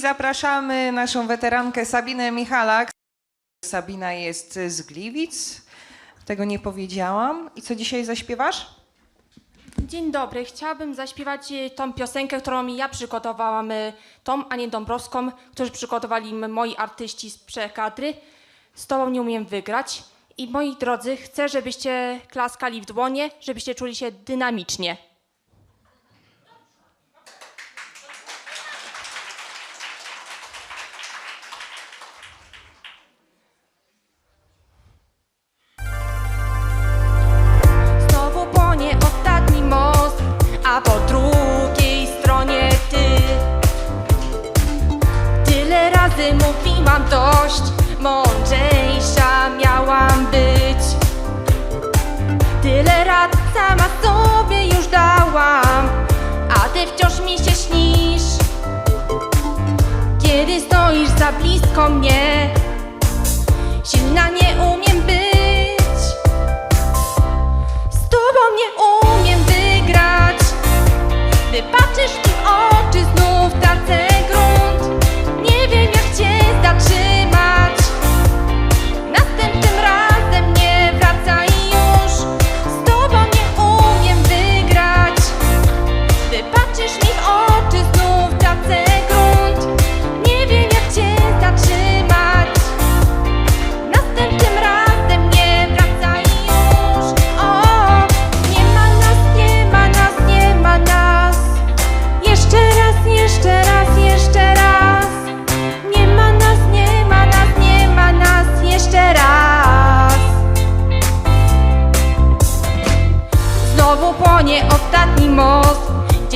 Zapraszamy naszą weterankę Sabinę Michalak. Sabina jest z Gliwic. Tego nie powiedziałam. I co dzisiaj zaśpiewasz? Dzień dobry, chciałabym zaśpiewać e, tą piosenkę, którą ja przygotowałam, e, tą Anię Dąbrowską, którzy przygotowali moi artyści z przekadry. Z tobą nie umiem wygrać. I moi drodzy, chcę, żebyście klaskali w dłonie, żebyście czuli się dynamicznie. Razy mówiłam dość, mądrzejsza miałam być. Tyle rad sama sobie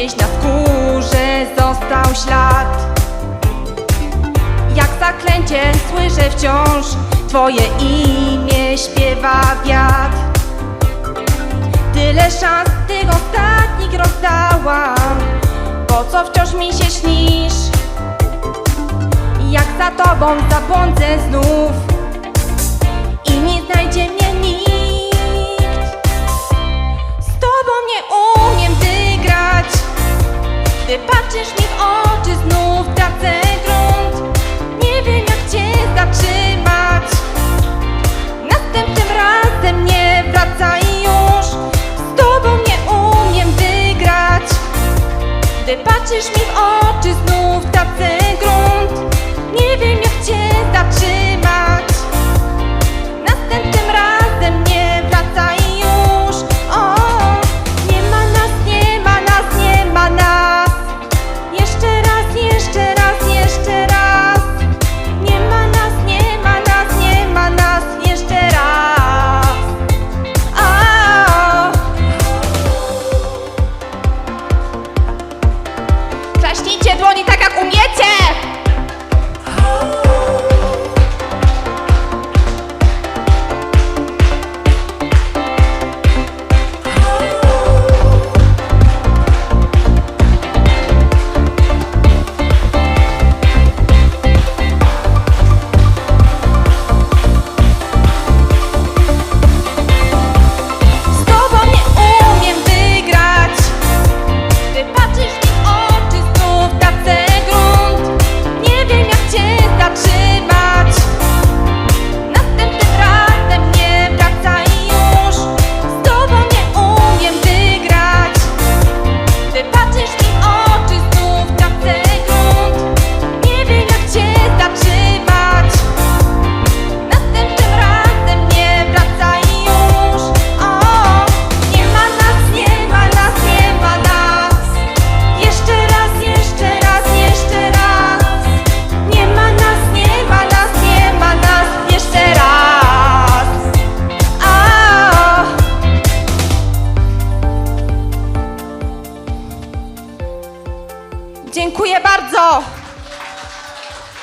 Gdzieś na skórze został ślad. Jak zaklęcie słyszę wciąż Twoje imię śpiewa wiatr. Tyle szans tych ostatnich rozdałam Po co wciąż mi się śnisz? Jak za tobą zabłądzę znów patrzysz mi w oczy, znów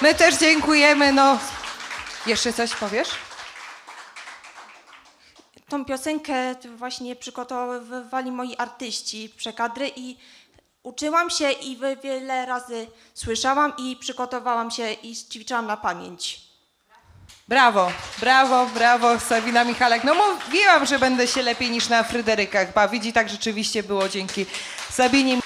My też dziękujemy. No, jeszcze coś powiesz? Tą piosenkę właśnie przygotowywali moi artyści przekadry i uczyłam się i wy- wiele razy słyszałam i przygotowałam się i ćwiczyłam na pamięć. Brawo, brawo, brawo, Sabina Michalak. No mówiłam, że będę się lepiej niż na Fryderykach bawić i tak rzeczywiście było dzięki Sabinie